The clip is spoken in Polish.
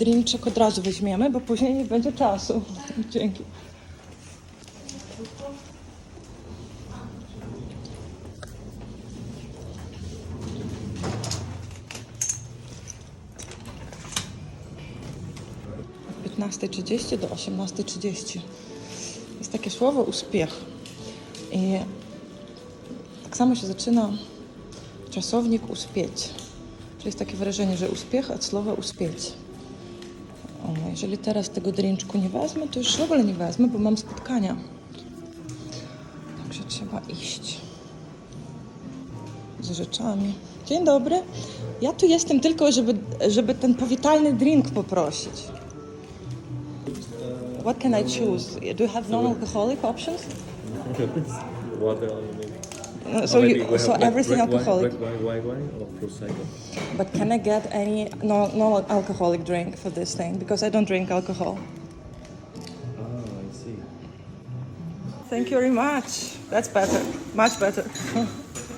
drinczek od razu weźmiemy, bo później nie będzie czasu. Dzięki. Od 15.30 do 18.30. Jest takie słowo uśpiech. I tak samo się zaczyna czasownik uspieć. Czyli jest takie wyrażenie, że uśpiech od słowa uspieć. Jeżeli teraz tego drinczku nie wezmę, to już w ogóle nie wezmę, bo mam spotkania. Także trzeba iść z rzeczami. Dzień dobry. Ja tu jestem tylko, żeby, żeby ten powitalny drink poprosić. What can I choose? Do you have non-alcoholic options? Water only. Uh, So, you, so everything red wine- alcoholic. Red wine, white wine, or prosecco. But can I get any no no alcoholic drink for this thing? Because I don't drink alcohol. Ah, I see. Thank you very much. That's better. Much better.